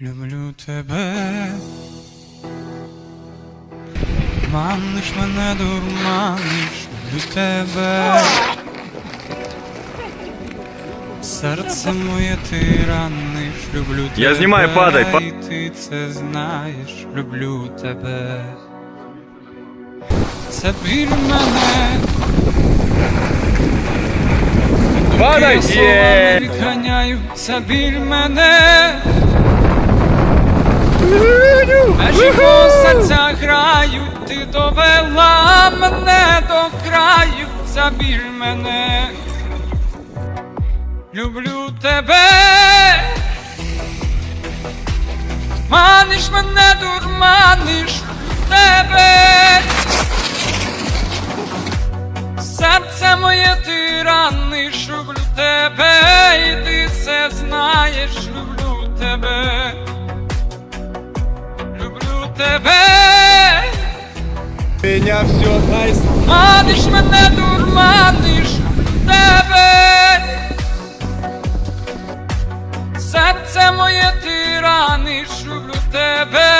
Люблю тебе. Маниш мене, дурманиш, люблю тебе. Серце моє ти раниш, люблю тебе. Я знімаю, падай, па- І ти це знаєш, люблю тебе. Це біль мене. Падай! Є! це біль мене. Межі серця грають, ти довела мене до краю, біль мене. Люблю тебе. Маниш мене, дурманиш тебе. Серце моє ти раниш, люблю тебе, і ти це знаєш, люблю тебе, тебе, Меня все, найс. маниш мене, дурманиш тебе. Серце моє ти раниш, люблю тебе,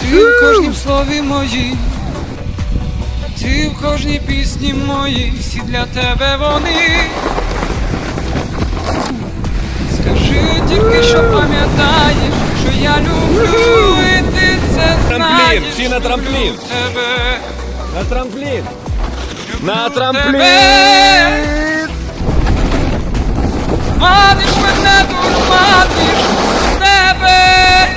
Ти в кожнім слові моїй, ти в кожній пісні моїй, всі для тебе вони. Скажи тільки, що пам'ятаєш, що я люблю, і ти це Трамплін, знаєш. всі на трамплін. люблю Тебе, На трамплин. На трамплін. тебе. Маниш мене, дурманиш тебе.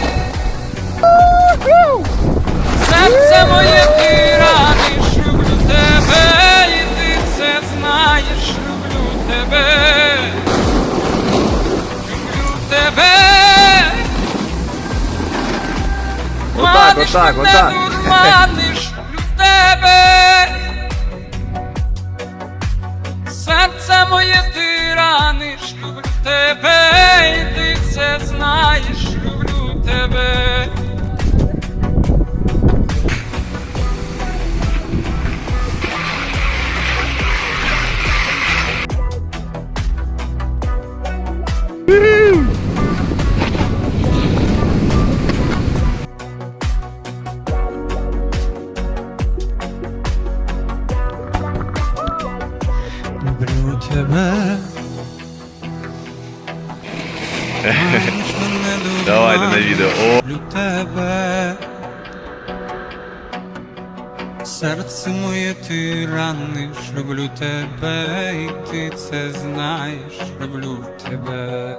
Серце моє ти раниш, люблю тебе, і ти це знаєш, люблю тебе, люблю тебе. Отак, Маниш отак, отак. дурманиш, тебе. Серце моє Люблю тебе. Давайте на відео. Люблю тебе. Серце моє ти раниш, люблю тебе, і ти це знаєш, люблю тебе.